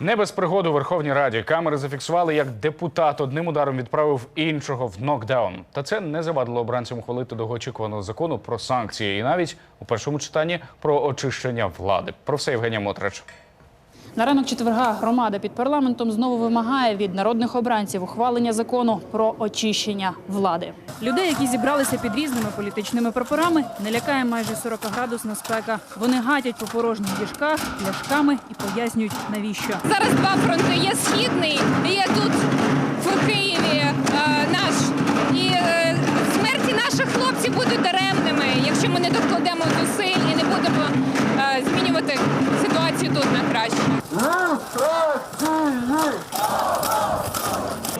Не без пригод у Верховній Раді камери зафіксували, як депутат одним ударом відправив іншого в нокдаун. Та це не завадило обранцям ухвалити довгоочікуваного закону про санкції, і навіть у першому читанні про очищення влади. Про все Євгенія Мотрич. На ранок четверга громада під парламентом знову вимагає від народних обранців ухвалення закону про очищення влади. Людей, які зібралися під різними політичними прапорами, не лякає майже 40-градусна спека. Вони гатять по порожніх ліжках, пляшками і пояснюють навіщо. Зараз два фронти. Є східний, і є тут в Києві е, наш. І е, смерті наших хлопців будуть даремними, якщо ми не докладемо зусиль і не будемо е, змінювати тут на краще.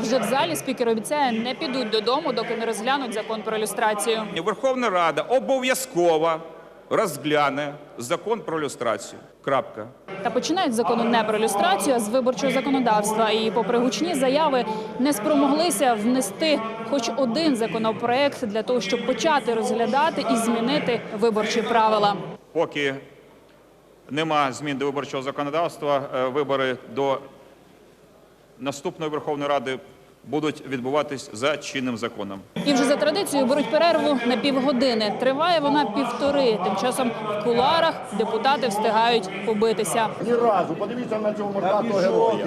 Вже в залі спікер обіцяє, не підуть додому, доки не розглянуть закон про люстрацію. Верховна Рада обов'язково розгляне закон про люстрацію. Крапка. Та починають з закону не про люстрацію, а з виборчого законодавства. І, попри гучні заяви, не спромоглися внести хоч один законопроект для того, щоб почати розглядати і змінити виборчі правила. Поки нема змін до виборчого законодавства, е, вибори до наступної Верховної Ради будуть відбуватись за чинним законом. І вже за традицією беруть перерву на півгодини. Триває вона півтори. Тим часом в куларах депутати встигають побитися. Ні разу. Подивіться на цього мордатого героя.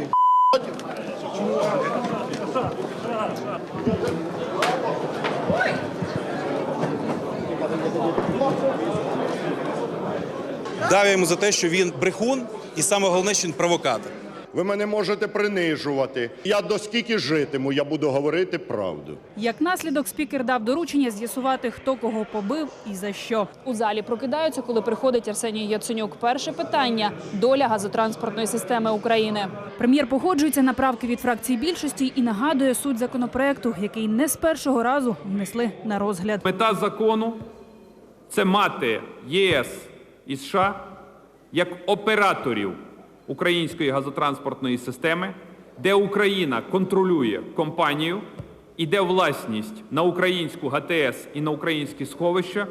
Дав я йому за те, що він брехун, і саме головне, що він провокатор. Ви мене можете принижувати. Я доскільки житиму, я буду говорити правду. Як наслідок, спікер дав доручення з'ясувати, хто кого побив і за що. У залі прокидаються, коли приходить Арсеній Яценюк. Перше питання доля газотранспортної системи України. Прем'єр погоджується на правки від фракції більшості і нагадує суть законопроекту, який не з першого разу внесли на розгляд. Мета закону це мати ЄС і США як операторів української газотранспортної системи, де Україна контролює компанію і де власність на українську ГТС і на українські сховища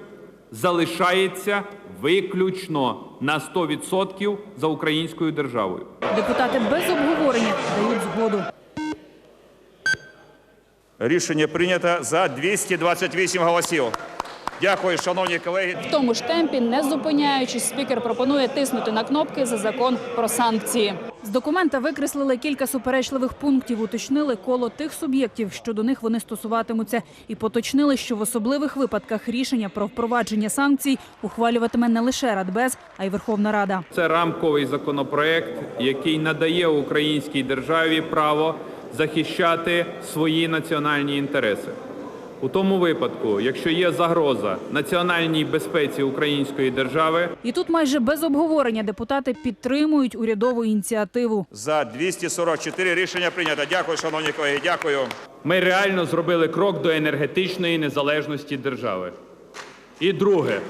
залишається виключно на 100% за українською державою. Депутати без обговорення дають згоду. Рішення прийнято за 228 голосів. Дякую, шановні колеги. В тому ж темпі, не зупиняючись, спікер пропонує тиснути на кнопки за закон про санкції. З документа викреслили кілька суперечливих пунктів, уточнили коло тих суб'єктів, що до них вони стосуватимуться, і поточнили, що в особливих випадках рішення про впровадження санкцій ухвалюватиме не лише Радбез, а й Верховна Рада. Це рамковий законопроект, який надає українській державі право захищати свої національні інтереси. У тому випадку, якщо є загроза національній безпеці української держави, І тут майже без обговорення депутати підтримують урядову ініціативу. За 244 рішення прийнято. Дякую, шановні колеги. Дякую. ми реально зробили крок до енергетичної незалежності держави. І друге,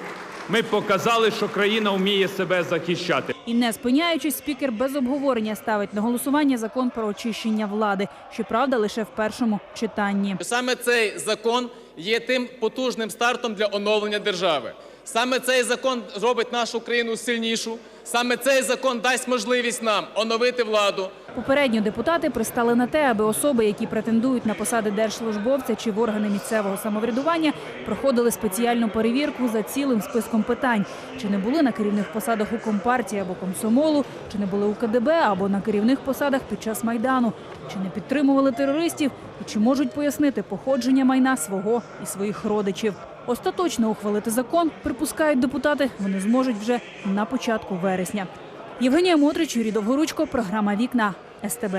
ми показали, що країна вміє себе захищати. І не спиняючись, спікер без обговорення ставить на голосування закон про очищення влади. Щоправда, лише в першому читанні. Саме цей закон є тим потужним стартом для оновлення держави. Саме цей закон зробить нашу країну сильнішу. Саме цей закон дасть можливість нам оновити владу, Попередньо депутати пристали на те, аби особи, які претендують на посади держслужбовця чи в органи місцевого самоврядування, проходили спеціальну перевірку за цілим списком питань: чи не були на керівних посадах у компартії або комсомолу, чи не були у КДБ або на керівних посадах під час майдану, чи не підтримували терористів, і чи можуть пояснити походження майна свого і своїх родичів. Остаточно ухвалити закон, припускають депутати, вони зможуть вже на початку вересня. Євгенія Мотрич, Юрій Довгоручко, програма Вікна СТБ.